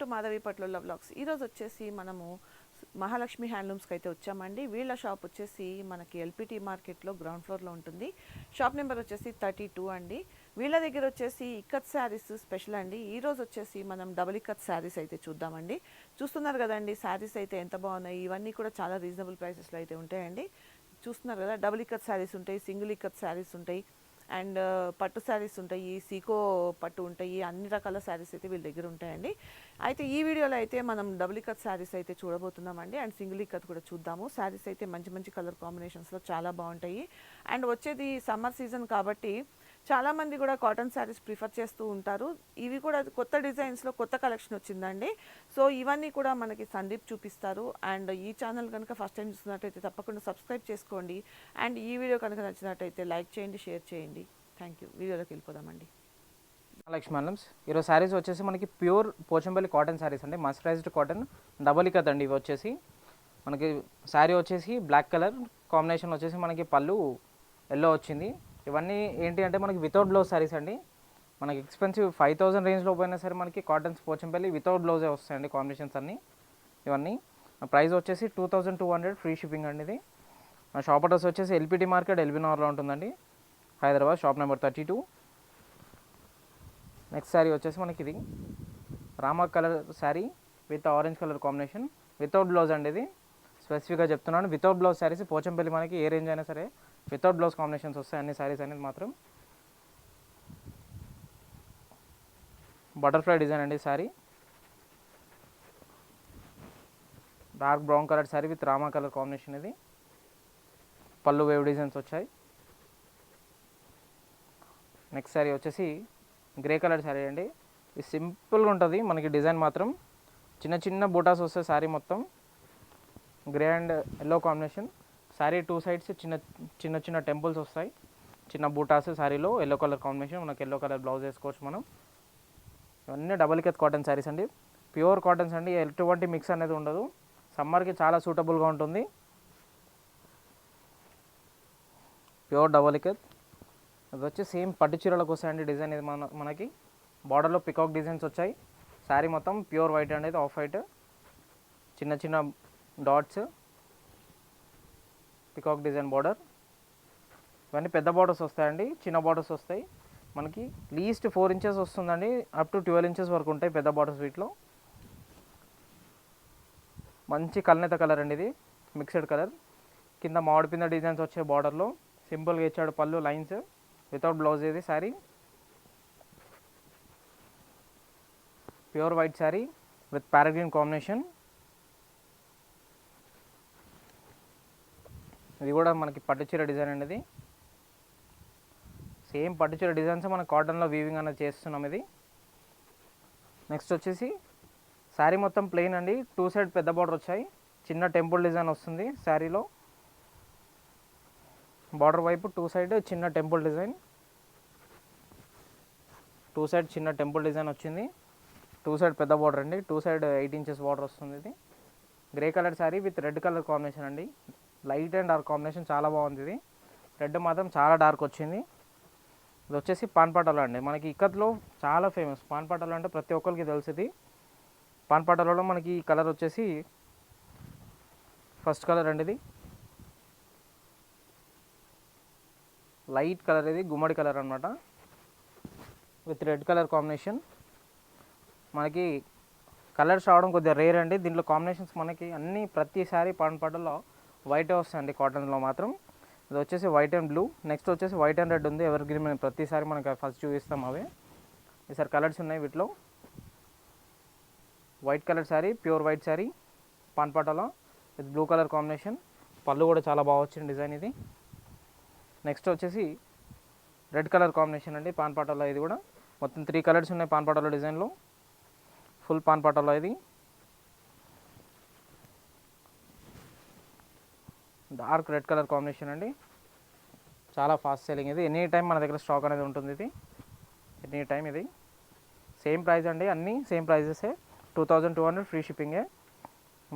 To Madhavi పట్ల blogs ఈరోజు వచ్చేసి మనము మహాలక్ష్మి హ్యాండ్లూమ్స్కి అయితే వచ్చామండి. వీళ్ళ షాప్ వచ్చేసి మనకి ఎల్పిటి మార్కెట్లో గ్రౌండ్ ఫ్లోర్లో ఉంటుంది. షాప్ నెంబర్ వచ్చేసి థర్టీ టూ అండి. వీళ్ళ దగ్గర వచ్చేసి ఇక్కత్ శారీస్ స్పెషల్ అండి. ఈ రోజు వచ్చేసి మనం డబుల్ ఇక్కత్ శారీస్ అయితే చూద్దామండి. చూస్తున్నారు కదండి శారీస్ అయితే ఎంత బాగున్నాయి? ఇవన్నీ కూడా చాలా రీజనబుల్ ప్రైసెస్లో అయితే ఉంటాయండి. చూస్తున్నారు కదా డబుల్ ఇక్కత్ శారీస్ ఉంటాయి సింగిల్ ఇక్కత్ శారీస్ ఉంటాయి. అండ్ పట్టు శారీస్ ఉంటాయి సీకో పట్టు ఉంటాయి అన్ని రకాల శారీస్ అయితే వీళ్ళ దగ్గర ఉంటాయండి. అయితే ఈ వీడియోలో అయితే మనం డబుల్ ఇక్కత్ శారీస్ అయితే చూడబోతున్నామండి. అండ్ సింగిల్ ఇక్కత్ కూడా చూద్దాము. శారీస్ అయితే మంచి మంచి కలర్ కాంబినేషన్స్లో చాలా బాగుంటాయి. అండ్ వచ్చేది సమ్మర్ సీజన్ కాబట్టి చాలా మంది కూడా కాటన్ శారీస్ ప్రిఫర్ చేస్తూ ఉంటారు. ఇవి కూడా కొత్త డిజైన్స్లో కొత్త కలెక్షన్ వచ్చిందండి. సో ఇవన్నీ కూడా మనకి సందీప్ చూపిస్తారు. అండ్ ఈ ఛానల్ కనుక ఫస్ట్ టైం చూస్తున్నట్టయితే తప్పకుండా సబ్స్క్రైబ్ చేసుకోండి. అండ్ ఈ వీడియో కనుక నచ్చినట్టయితే లైక్ చేయండి షేర్ చేయండి. థ్యాంక్ యూ వీడియోలోకి వెళ్ళిపోదామండి. లక్ష్మణమ్స్ ఈరోజు శారీస్ వచ్చేసి మనకి ప్యూర్ పోచంపల్లి కాటన్ శారీస్ అండి. మస్టరైజ్డ్ కాటన్ డబల్ ఇకత్ అండి ఇవి వచ్చేసి. మనకి శారీ వచ్చేసి బ్లాక్ కలర్ కాంబినేషన్ వచ్చేసి మనకి పళ్ళు ఎల్లో వచ్చింది. ఇవన్నీ ఏంటి అంటే మనకి వితౌట్ బ్లౌజ్ శారీస్ అండి. మనకి ఎక్స్పెన్సివ్ ఫైవ్ థౌసండ్ రేంజ్లో పోయినా సరే మనకి కాటన్స్ పోచంపల్లి వితౌట్ బ్లౌజే వస్తాయండి కాంబినేషన్స్ అన్నీ. ఇవన్నీ. ప్రైస్ వచ్చేసి two thousand two hundred free shipping అండి ఇది. మా షాప్ అడ్రస్ వచ్చేసి ఎల్పిటి మార్కెట్ ఎల్బినార్లో ఉంటుందండి. Hyderabad shop number thirty two next sari వచ్చేసి మనకి ఇది. Rama colour sari with orange colour combination without blouse అండి ఇది. స్పెసిఫిక్గా చెప్తున్నాను. వితౌట్ బ్లౌజ్ శారీస్ పోచంపల్లి మనకి ఏ రేంజ్ అయినా సరే వితౌట్ బ్లౌజ్ కాంబినేషన్స్ వస్తాయి అన్ని శారీస్ అనేది మాత్రం బటర్ఫ్లై డిజైన్ అండి sari. Dark brown colour sari with Rama colour combination ఇది. పళ్ళు వేవ్ డిజైన్స్ వచ్చాయి. నెక్స్ట్ శారీ వచ్చేసి గ్రే కలర్ శారీ అండి. ఇది సింపుల్గా ఉంటుంది. మనకి డిజైన్ మాత్రం చిన్న చిన్న బూటాస్ వస్తాయి శారీ మొత్తం grey and yellow combination. Sari two sides చిన్న చిన్న చిన్న టెంపుల్స్ వస్తాయి. చిన్న బూటాస్ శారీలో ఎల్లో కలర్ కాంబినేషన్ మనకి ఎల్లో కలర్ బ్లౌజ్ వేసుకోవచ్చు మనం. ఇవన్నీ డబుల్ కెత్ కాటన్ శారీస్ అండి. ప్యూర్ కాటన్స్ అండి ఎటువంటి మిక్స్ అనేది ఉండదు. సమ్మర్కి చాలా సూటబుల్గా ఉంటుంది. ప్యూర్ డబుల్ కెత్ అది వచ్చి సేమ్ పట్టు చీరలకు వస్తాయండి డిజైన్ ఇది మన మనకి. బార్డర్లో పికాక్ డిజైన్స్ వచ్చాయి. శారీ మొత్తం ప్యూర్ వైట్ అనేది ఆఫ్ వైట్ చిన్న చిన్న డాట్స్ పికాక్ డిజైన్ బార్డర్. ఇవన్నీ పెద్ద బార్డర్స్ వస్తాయండి చిన్న బార్డర్స్ వస్తాయి. మనకి లీస్ట్ ఫోర్ ఇంచెస్ వస్తుందండి అప్ టు ట్వెల్వ్ ఇంచెస్ వరకు ఉంటాయి పెద్ద బార్డర్స్ వీటిలో. మంచి కల్నేత కలర్ అండి ఇది మిక్స్డ్ కలర్ కింద మామిడిపింద డిజైన్స్ వచ్చే బార్డర్లో సింపుల్గా ఇచ్చాడు పళ్ళు లైన్స్ వితౌట్ బ్లౌజ్ ఇది sari pure white sari with parrot green combination ఇది కూడా మనకి పట్టుచీర డిజైన్ అండి ఇది. సేమ్ పట్టుచీర డిజైన్స్ మన కాటన్లో వీవింగ్ అనేది చేస్తున్నాం ఇది. నెక్స్ట్ వచ్చేసి శారీ మొత్తం ప్లెయిన్ అండి. టూ సైడ్ పెద్ద బార్డర్ వచ్చాయి. చిన్న టెంపుల్ డిజైన్ వస్తుంది శారీలో. బార్డర్ వైపు టూ సైడ్ చిన్న టెంపుల్ డిజైన్ టూ సైడ్ చిన్న టెంపుల్ డిజైన్ వచ్చింది. టూ సైడ్ పెద్ద బార్డర్ అండి. Two side eight inches border వస్తుంది ఇది. Grey colour sari with red colour combination అండి. లైట్ అండ్ డార్క్ కాంబినేషన్ చాలా బాగుంది ఇది. రెడ్ మాత్రం చాలా డార్క్ వచ్చింది. ఇది వచ్చేసి పాన్పాటలో అండి. మనకి ఇక్కత్లో చాలా ఫేమస్. పాన్పాటలో అంటే ప్రతి ఒక్కరికి తెలిసింది. పాన్పాటలలో మనకి ఈ కలర్ వచ్చేసి ఫస్ట్ కలర్ అండి ఇది. లైట్ కలర్ ఇది గుమ్మడి కలర్ అనమాట విత్ రెడ్ కలర్ కాంబినేషన్. మనకి కలర్స్ రావడం కొద్దిగా రేర్ అండి. దీంట్లో కాంబినేషన్స్ మనకి అన్ని ప్రతిసారి పాటల్లో వైటే వస్తాయండి కాటన్లో మాత్రం. ఇది వచ్చేసి వైట్ అండ్ బ్లూ. నెక్స్ట్ వచ్చేసి వైట్ అండ్ రెడ్ ఉంది. ఎవరి గ్రీన్ ప్రతిసారి మనకి ఫస్ట్ చూపిస్తాం అవి. ఈసారి కలర్స్ ఉన్నాయి వీటిలో. White colour sari pure white sari పాన్పాటలో with blue colour combination. పళ్ళు కూడా చాలా బాగా వచ్చింది డిజైన్ ఇది. నెక్స్ట్ వచ్చేసి రెడ్ కలర్ కాంబినేషన్ అండి పాన్పాటలో ఇది కూడా. మొత్తం త్రీ కలర్స్ ఉన్నాయి పాన్పాటలో డిజైన్లో. ఫుల్ పాన్పాటలో ఇది. డార్క్ రెడ్ కలర్ కాంబినేషన్ అండి. చాలా ఫాస్ట్ సెల్లింగ్ ఇది. ఎనీ టైం మన దగ్గర స్టాక్ అనేది ఉంటుంది ఇది. ఎనీ టైం ఇది. సేమ్ ప్రైస్ అండి. అన్నీ same ప్రైజెసే two thousand two hundred free షిప్పింగే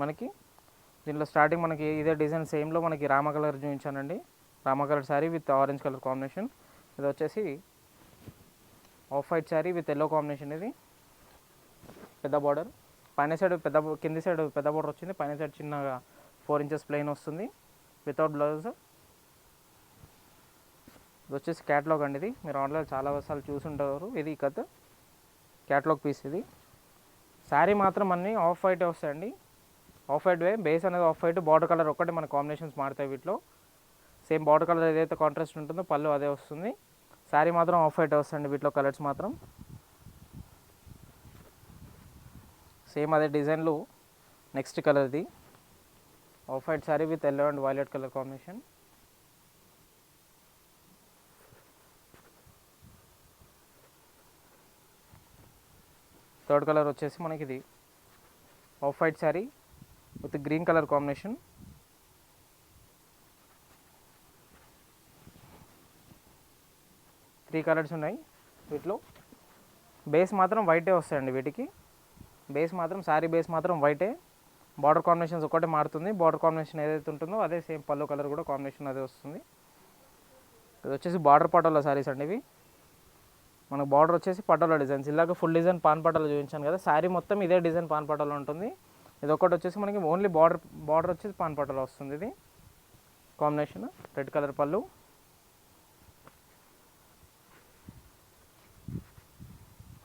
మనకి దీంట్లో స్టార్టింగ్ మనకి ఇదే డిజైన్ సేమ్లో మనకి Rama colour చూపించానండి. Rama colour sari with orange colour combination. ఇది వచ్చేసి off white sari with yellow combination ఇది. పెద్ద బార్డర్. పైన సైడ్ పెద్ద కింది సైడ్ పెద్ద బార్డర్ వచ్చింది. పైన సైడ్ చిన్నగా ఫోర్ ఇంచెస్ ప్లెయిన్ వస్తుంది. వితౌట్ బ్లౌజ్ ఇది వచ్చేసి క్యాట్లాగ్ అండి ఇది. మీరు ఆన్లైన్ చాలా సార్లు చూసుంటారు. ఇది కథ. క్యాట్లాగ్ పీస్ ఇది. శారీ మాత్రం అన్ని ఆఫ్ వైట్ వస్తాయండి. ఆఫ్ వైట్ వే. బేస్ అనేది ఆఫ్ వైట్ బార్డర్ కలర్ ఒక్కటే మన కాంబినేషన్స్ మారుతాయి వీటిలో. సేమ్ బార్డర్ కలర్ ఏదైతే కాంట్రాస్ట్ ఉంటుందో పళ్ళు అదే వస్తుంది. శారీ మాత్రం ఆఫ్ వైట్ వస్తుంది వీటిలో కలర్స్ మాత్రం. సేమ్ అదే డిజైన్లు నెక్స్ట్ కలర్ది off white sari with yellow and violet colour combination third colour వచ్చేసి మనకి ఇది. Off white sari with green colour combination three colours ఉన్నాయి వీటిలో. బేస్ మాత్రం వైటే వస్తాయండి వీటికి. బేస్ మాత్రం శారీ బేస్ మాత్రం వైటే బార్డర్ కాంబినేషన్స్ ఒకటే మారుతుంది. బార్డర్ కాంబినేషన్ ఏదైతే ఉంటుందో అదే సేమ్ పళ్ళు కలర్ కూడా కాంబినేషన్ అదే వస్తుంది. ఇది వచ్చేసి బార్డర్ పటోలా శారీస్ అండి ఇవి. మనకు బార్డర్ వచ్చేసి పటాల డిజైన్స్. ఇలాగ ఫుల్ డిజైన్ పాన్ పటోలా చూపించాను కదా. శారీ మొత్తం ఇదే డిజైన్ పాన్ పటోలా ఉంటుంది. ఇది ఒకటి వచ్చేసి మనకి ఓన్లీ బార్డర్ బార్డర్ వచ్చేసి పాన్ పటోలా వస్తుంది ఇది. కాంబినేషన్ రెడ్ కలర్ పళ్ళు.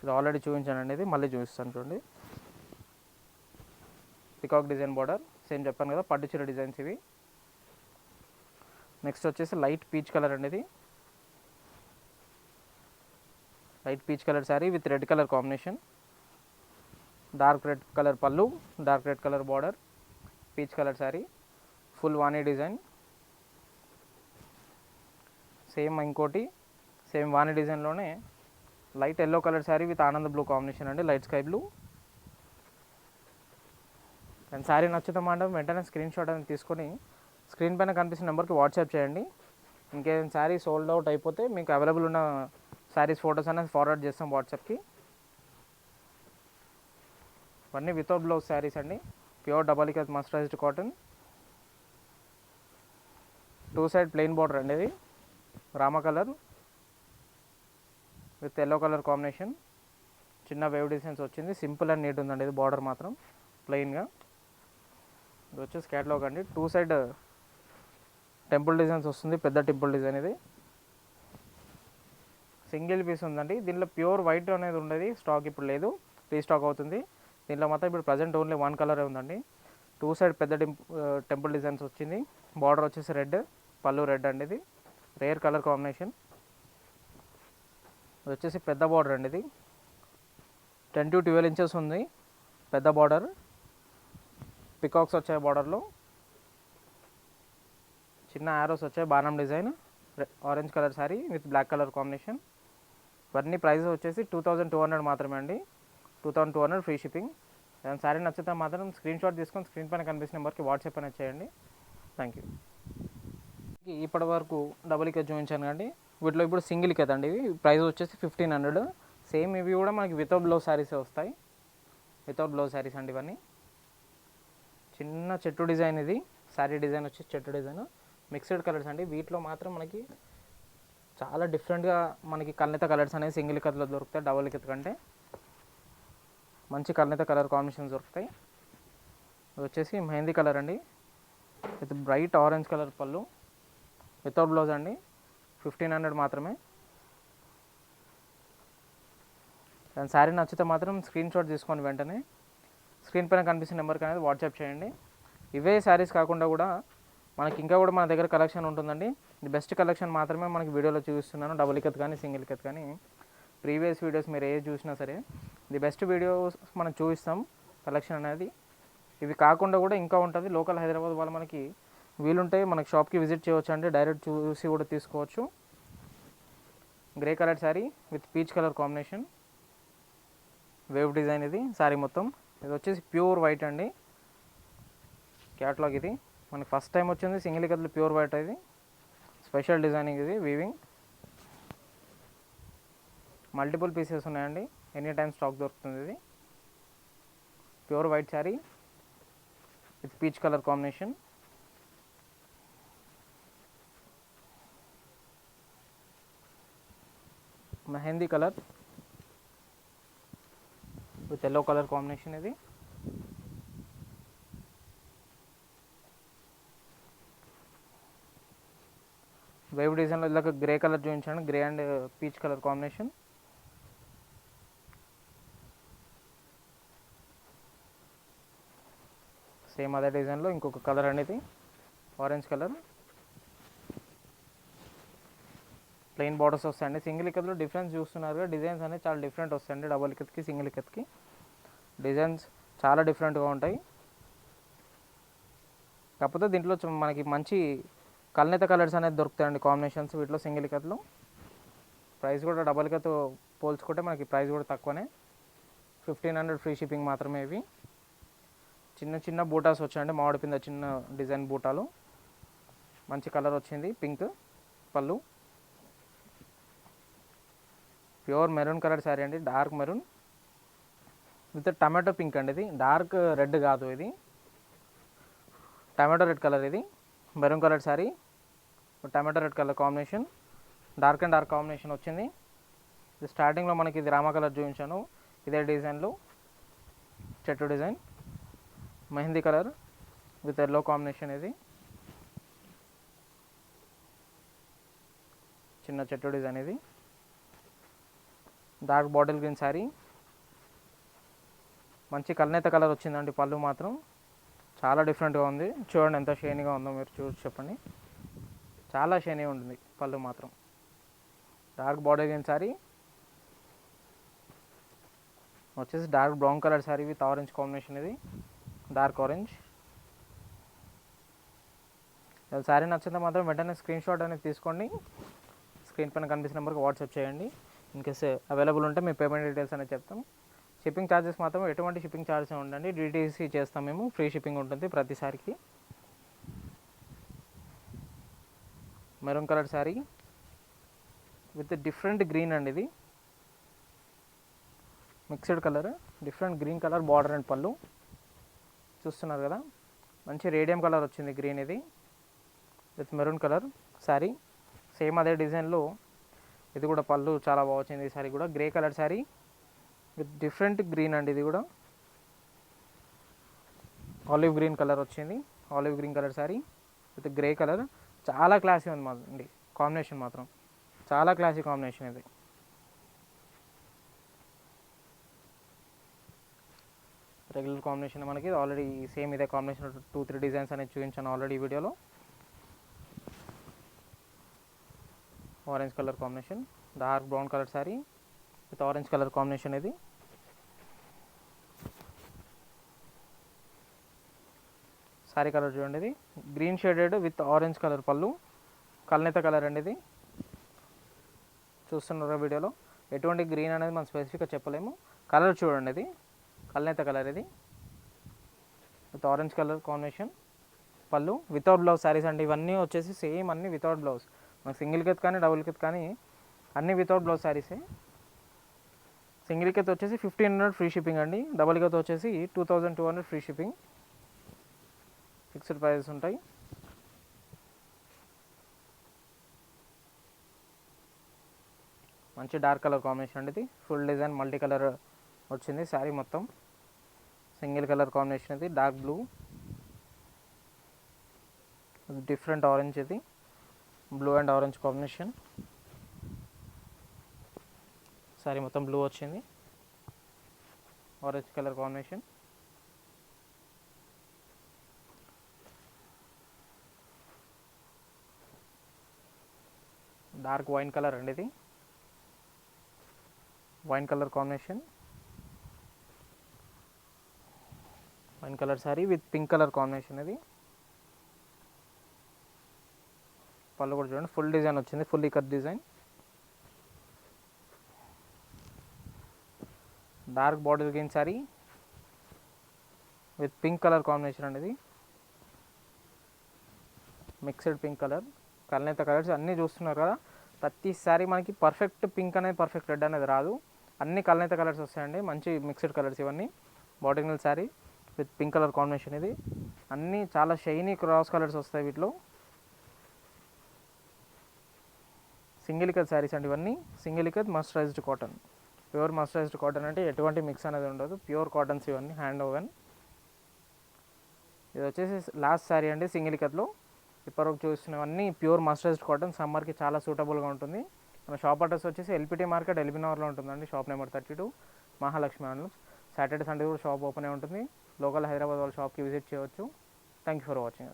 ఇది ఆల్రెడీ చూపించానండి ఇది. మళ్ళీ చూపిస్తాను చూడండి. Peacock design border. సేమ్ చెప్పాను కదా పట్టు చీర డిజైన్స్ ఇవి. నెక్స్ట్ వచ్చేసి లైట్ పీచ్ కలర్ అండి ఇది light peach colour sari with red colour combination dark red colour పళ్ళు dark red colour border peach colour sari full వాణి డిజైన్ సేమ్ ఇంకోటి సేమ్ వాణి డిజైన్లోనే light yellow colour sari with Anand blue combination అండి light sky blue and sari నచ్చుతాం మాట వెంటనే screen shot అనేది తీసుకొని screen పైన కనిపిస్తున్న నెంబర్కి వాట్సాప్ చేయండి. ఇంకేదైనా శారీ సోల్డ్ అవుట్ అయిపోతే మీకు అవైలబుల్ ఉన్న శారీస్ ఫొటోస్ అనేది ఫార్వర్డ్ చేస్తాం వాట్సాప్కి. ఇవన్నీ వితౌట్ బ్లౌజ్ శారీస్ అండి. Pure double ikat mercerised cotton two side plain border అండి ఇది. Rama colour with yellow colour combination చిన్న వేవ్ డిజైన్స్ వచ్చింది. సింపుల్ అండ్ నీట్ ఉందండి ఇది బార్డర్ మాత్రం. ప్లెయిన్గా ఇది వచ్చేసి క్యాటలాగ్ అండి. టూ సైడ్ టెంపుల్ డిజైన్స్ వస్తుంది పెద్ద టెంపుల్ డిజైన్ ఇది. సింగిల్ పీస్ ఉందండి. దీనిలో ప్యూర్ వైట్ అనేది ఉండేది. స్టాక్ ఇప్పుడు లేదు. రీస్టాక్ అవుతుంది. దీనిలో మాత్రం ఇప్పుడు ప్రజెంట్ ఓన్లీ వన్ కలరే ఉందండి. టూ సైడ్ పెద్ద టెంపుల్ డిజైన్స్ వచ్చింది. బార్డర్ వచ్చేసి రెడ్ పళ్ళు రెడ్ అండి ఇది. రేర్ కలర్ కాంబినేషన్ ఇది వచ్చేసి పెద్ద బార్డర్ అండి ఇది. టెన్ టు ట్వెల్వ్ ఇంచెస్ ఉంది. పెద్ద బార్డర్ పికాక్స్ వచ్చాయి బార్డర్లో. చిన్న యారోస్ వచ్చాయి బాణం design orange colour sari with black colour combination ఇవన్నీ ప్రైస్ వచ్చేసి టూ థౌజండ్ టూ హండ్రెడ్ మాత్రమే అండి. Two thousand two hundred free shipping దాని శారీ నచ్చితే మాత్రం స్క్రీన్ షాట్ తీసుకొని స్క్రీన్ పైన కనిపిస్తున్న నెంబర్కి వాట్సాప్ అనేది చేయండి. థ్యాంక్ యూ ఇప్పటి వరకు డబుల్ ఇక చూపించాను కండి వీటిలో ఇప్పుడు సింగిల్ ఇక అండి ఇవి. ప్రైస్ వచ్చేసి ఫిఫ్టీన్ హండ్రెడ్ సేమ్ ఇవి కూడా మనకి వితౌట్ బ్లౌజ్ శారీసే వస్తాయి. వితౌట్ బ్లౌజ్ శారీస్ అండి ఇవన్నీ. చిన్న చెట్టు డిజైన్ ఇది. శారీ డిజైన్ వచ్చి చెట్టు డిజైన్. మిక్స్డ్ కలర్స్ అండి. వీటిలో మాత్రం మనకి చాలా డిఫరెంట్గా మనకి కల్నేత కలర్స్ అనేవి సింగిల్ కలర్లో దొరుకుతాయి డబుల్ కథ కంటే మంచి కల్నేత కలర్ కాంబినేషన్స్ దొరుకుతాయి. ఇది వచ్చేసి మెహందీ కలర్ అండి. విత్ బ్రైట్ ఆరెంజ్ కలర్ పళ్ళు. వితౌట్ బ్లౌజ్ అండి. ఫిఫ్టీన్ హండ్రెడ్ మాత్రమే. దాని శారీ నచ్చితే మాత్రం స్క్రీన్ షాట్ తీసుకోండి వెంటనే స్క్రీన్ పైన కనిపిస్తున్న నెంబర్కి అనేది వాట్సాప్ చేయండి. ఇవే శారీస్ కాకుండా కూడా మనకి ఇంకా కూడా మన దగ్గర కలెక్షన్ ఉంటుందండి. ఇది బెస్ట్ కలెక్షన్ మాత్రమే మనకి వీడియోలో చూపిస్తున్నాను. డబుల్ ఇకత్ కానీ సింగిల్ ఇకత్ కానీ. ప్రీవియస్ వీడియోస్ మీరు ఏ చూసినా సరే ఇది బెస్ట్ వీడియోస్ మనం చూపిస్తాం కలెక్షన్ అనేది. ఇవి కాకుండా కూడా ఇంకా ఉంటుంది. లోకల్ హైదరాబాద్ వాళ్ళు మనకి వీలుంటే మనకి షాప్కి విజిట్ చేయవచ్చు అండి. డైరెక్ట్ చూసి కూడా తీసుకోవచ్చు. Grey colour sari with peach colour combination wave design ఇది శారీ మొత్తం. ఇది వచ్చేసి ప్యూర్ వైట్ అండి. క్యాట్లాగ్ ఇది. మనకి ఫస్ట్ టైం వచ్చింది సింగిల్ కథలు ప్యూర్ వైట్ ఇది. స్పెషల్ డిజైనింగ్ ఇది వీవింగ్ మల్టిపుల్ పీసెస్ ఉన్నాయండి. ఎనీ టైం స్టాక్ దొరుకుతుంది ఇది. Pure white sari with peach colour combination mehndi colour with yellow colour combination ఇది. వేవ్ డిజైన్లో ఇలాగ గ్రే కలర్ చూపించాను grey and peach colour combination same అదే డిజైన్లో ఇంకొక కలర్ అనేది. ఆరెంజ్ కలర్ ప్లెయిన్ బార్డర్స్ వస్తాయండి. సింగిల్ ఇక్కత్లో డిఫరెన్స్ చూస్తున్నారు డిజైన్స్ అనేవి చాలా డిఫరెంట్ వస్తాయండి. డబుల్ ఇక్కత్కి సింగిల్ ఇక్కత్కి డిజైన్స్ చాలా డిఫరెంట్గా ఉంటాయి. కాకపోతే దీంట్లో మనకి మంచి కల్నేత కలర్స్ అనేది దొరుకుతాయండి కాంబినేషన్స్ వీటిలో సింగిల్ ఇక్కత్లో ప్రైస్ కూడా డబల్ ఇక్కతో పోల్చుకుంటే మనకి ప్రైస్ కూడా తక్కువనే. ఫిఫ్టీన్ హండ్రెడ్ ఫ్రీ షిప్పింగ్ మాత్రమే ఇవి. చిన్న చిన్న బూటాస్ వచ్చాయండి. మామిడి పింద చిన్న డిజైన్ బూటాలు. మంచి కలర్ వచ్చింది. పింక్ పళ్ళు. ప్యూర్ మెరూన్ కలర్ శారీ అండి. Dark maroon with tomato pink అండి ఇది. డార్క్ రెడ్ కాదు ఇది. టమాటో రెడ్ కలర్ ఇది. Maroon colour sari. Tomato red colour combination. Dark and dark combination వచ్చింది. ఇది స్టార్టింగ్లో మనకి ఇది రామా కలర్ చూపించాను. ఇదే డిజైన్లో. చెట్టు design. Mehndi colour with yellow combination ఇది. చిన్న చెట్టు డిజైన్ ఇది. డార్క్ బాటిల్ గ్రీన్ శారీ మంచి కల్నేత కలర్ వచ్చిందండి పళ్ళు మాత్రం. చాలా డిఫరెంట్గా ఉంది. చూడండి ఎంత షైనీగా ఉందో మీరు చూసి చెప్పండి. చాలా షైనీ ఉంటుంది పళ్ళు మాత్రం. డార్క్ బాటిల్ గ్రీన్ శారీ వచ్చేసి dark brown colour sari with orange combination ఇది. డార్క్ ఆరెంజ్ శారీ నచ్చితే మాత్రం వెంటనే స్క్రీన్ షాట్ అనేది తీసుకోండి. స్క్రీన్ పైన కనిపిస్తున్న నెంబర్కి వాట్సాప్ చేయండి. ఇన్ కేస్ అవైలబుల్ ఉంటే మేము పేమెంట్ డీటెయిల్స్ అనేది చెప్తాం షిప్పింగ్ ఛార్జెస్ మాత్రం ఎటువంటి షిప్పింగ్ ఛార్జెస్ ఉండండి డీటీసీ చేస్తాం మేము. ఫ్రీ షిప్పింగ్ ఉంటుంది ప్రతిసారికి. Maroon colour sari with different green అండి ఇది. Mixed colour different green colour border and పళ్ళు. చూస్తున్నారు కదా? మంచి రేడియం కలర్ వచ్చింది గ్రీన్ ఇది. With maroon colour sari same అదే డిజైన్లో ఇది కూడా పళ్ళు చాలా బాగా వచ్చింది ఈ సారీ కూడా. Grey colour sari with different green అండి ఇది కూడా. ఆలివ్ గ్రీన్ కలర్ వచ్చింది. Olive green colour sari with grey colour చాలా క్లాసీ ఉంది మా అండి. కాంబినేషన్ మాత్రం. చాలా క్లాసీ కాంబినేషన్ ఇది. రెగ్యులర్ కాంబినేషన్ మనకి ఆల్రెడీ సేమ్ ఇదే కాంబినేషన్ టూ త్రీ డిజైన్స్ అనేది చూపించాను ఆల్రెడీ ఈ వీడియోలో orange colour combination dark brown colour sari with orange colour combination ఇది. శారీ కలర్ చూడండి ఇది. Green shaded with orange colour పళ్ళు కల్నేత కలర్ అండి ఇది. చూస్తున్నారా వీడియోలో. ఎటువంటి గ్రీన్ అనేది మనం స్పెసిఫిక్గా చెప్పలేము. కలర్ చూడండి ఇది. కల్నేత కలర్ ఇది. విత్ ఆరెంజ్ కలర్ కాంబినేషన్ పళ్ళు వితౌట్ బ్లౌజ్ శారీస్ అండి. ఇవన్నీ వచ్చేసి సేమ్ అన్ని వితౌట్ బ్లౌజ్ మన సింగిల్ కెత్ కానీ డబుల్ కెత్ కానీ అన్ని వితౌట్ బ్లౌజ్ శారీసే సింగిల్ కెత్ వచ్చేసి ఫిఫ్టీన్ హండ్రెడ్ ఫ్రీ షిప్పింగ్ అండి. డబుల్ కెత్ వచ్చేసి two thousand two hundred free shipping fixed prices ఉంటాయి. మంచి డార్క్ కలర్ కాంబినేషన్ అండి ఇది. ఫుల్ డిజైన్ మల్టీ కలర్ వచ్చింది శారీ మొత్తం. సింగిల్ కలర్ కాంబినేషన్ ఇది డార్క్ బ్లూ డిఫరెంట్ ఆరెంజ్ ఇది. Blue and orange combination sari మొత్తం బ్లూ వచ్చింది orange colour combination dark wine colour అండి ఇది wine colour combination wine colour sari with pink colour combination ఇది. పళ్ళు కూడా చూడండి. ఫుల్ డిజైన్ వచ్చింది. Full cut design dark border green sari with pink colour combination అండి ఇది మిక్స్డ్ పింక్ కలర్ కలనేత కలర్స్ అన్నీ చూస్తున్నారు కదా. ప్రతి శారీ మనకి పర్ఫెక్ట్ పింక్ అనేది పర్ఫెక్ట్ రెడ్ అనేది రాదు. అన్ని కలనేత కలర్స్ వస్తాయండి. మంచి మిక్స్డ్ కలర్స్ ఇవన్నీ. Bottle sari with pink colour combination ఇది. అన్నీ చాలా షైనీ క్రాస్ కలర్స్ వస్తాయి వీటిలో. సింగిల్ ఇకత్ శారీస్ అండి ఇవన్నీ single mercerized cotton pure mercerized cotton అంటే ఎటువంటి మిక్స్ అనేది ఉండదు. ప్యూర్ కాటన్స్ ఇవన్నీ హ్యాండ్ ఓవెన్ ఇది వచ్చేసి లాస్ట్ శారీ అండి సింగిలికత్లో ఇప్పటివరకు చూసినవన్నీ ప్యూర్ మస్టరైజ్డ్ కాటన్ సమ్మర్కి చాలా సూటబుల్గా ఉంటుంది. మన షాప్ అడ్రస్ వచ్చేసి ఎల్పిటి మార్కెట్ ఎల్బినవర్లో ఉంటుందండి. Shop number thirty two Mahalakshmi and Saturday Sunday కూడా షాప్ ఓపెన్ ఉంటుంది. లోకల్ హైదరాబాద్ వాళ్ళ షాప్కి విజిట్ చేయవచ్చు. Thank you for watching